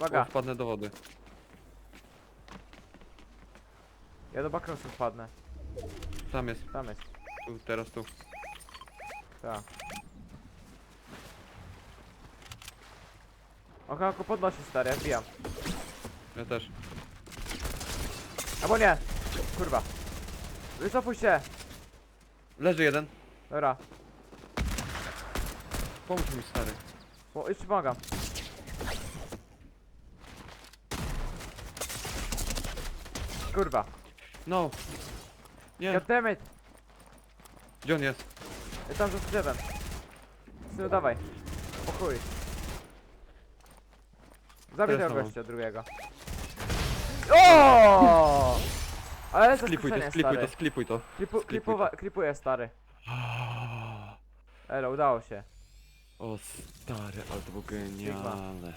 Uwaga, O, wpadnę do wody. ja do bakrosu wpadnę. Tam jest, Tam jest. tu, teraz tu. Tak. Oko, oko podnosi stary, ja wbijam. Ja też. Albo nie! Kurwa. Wycofuj się! Leży jeden. Dobra, Pomóż mi stary. bo już ci pomagam. Kurwa. No. Nie, Goddammit! gdzie on jest? Ja tam za drzewem. Synu, dawaj. O chuj. Zabij Teraz tego mam. gościa drugiego. O! Ale Sklipuj to, skuszenie, sklipuj stary. to, sklipuj to. Klipu, sklipuj klipuwa, klipuję stary. Elo, udało się. O stary, ale to było genialne.